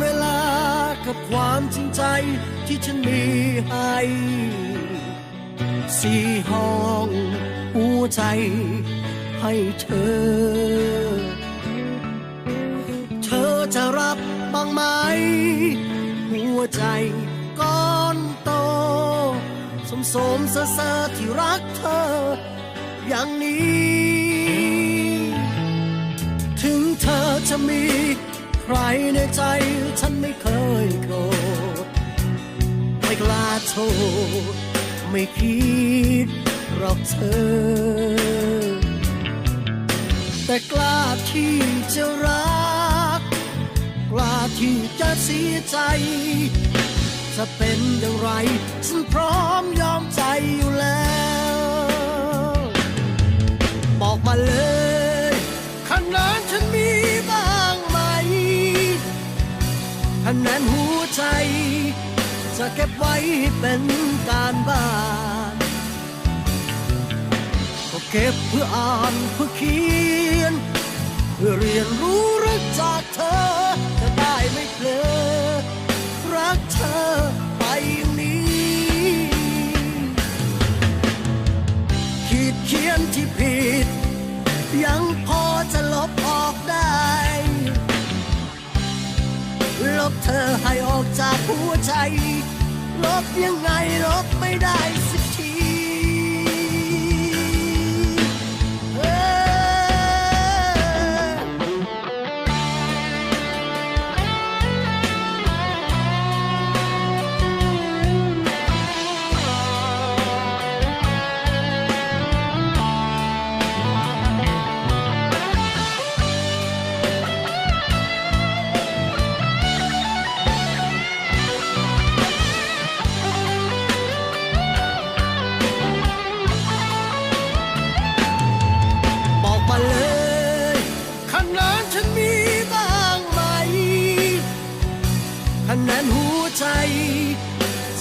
เวลากับความจริงใจที่ฉันมีให้สี่ห้องหัวใจให้เธอ เธอจะรับบ้างไหม หัวใจก้อนโต สมสมเสอเสที่รักเธอ อย่างนี้ ถึงเธอจะมี รในใจฉันไม่เคยโกรธไม่กล้าโทษไม่คิดหรอกเธอ แต่กล้าที่จะรัก กล้าที่จะเสียใจ จะเป็นอย่างไร ฉันพร้อมยอมใจอยู่แล้ว บอกมาเลย คะแนนหัวใจ จะเก็บไว้ให้เป็นการบ้าน ก็เก็บเพื่ออ่านเพื่อเขียน เพื่อเรียนรู้รักจากเธอ บยังไงลบไม่ได้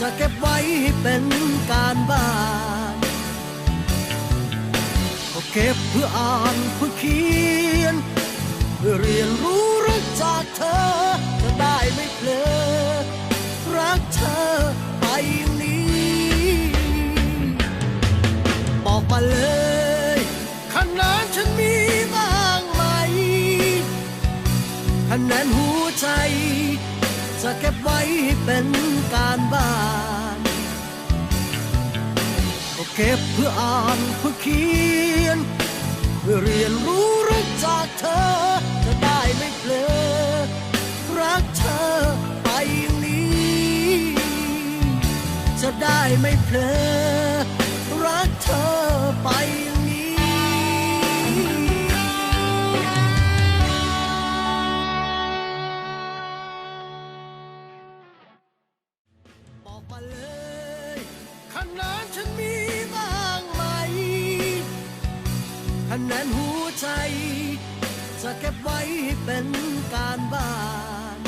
จะเก็บไว้ให้เป็นการบ้าน ก็เก็บเพื่ออ่านเพื่อเขียน เพื่อเรียนรู้รักจากเธอ จะได้ไม่เพลอรักเธอไปนี้ บอกมาเลยคะแนนฉันมีบ้างไหมคะแนนหัวใจ จะเก็บไว้ให้เป็นการบ้านก็เก็บเพื่ออ่านเพื่อเขียน เพื่อเรียนรู้รักจากเธอ จะได้ไม่เพลอรักเธอไปอย่างนี้ จะได้ไม่เพลอ มาเลยคะแนนฉันมีบ้างไหมคะแนนหัวใจ จะเก็บไว้ให้เป็นการบ้าน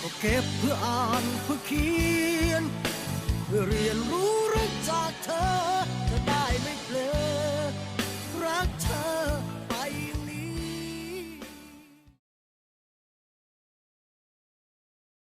ก็เก็บเพื่ออ่านเพื่อเขียน เพื่อเรียนรู้รักจากเธอจะได้ไม่เปล่า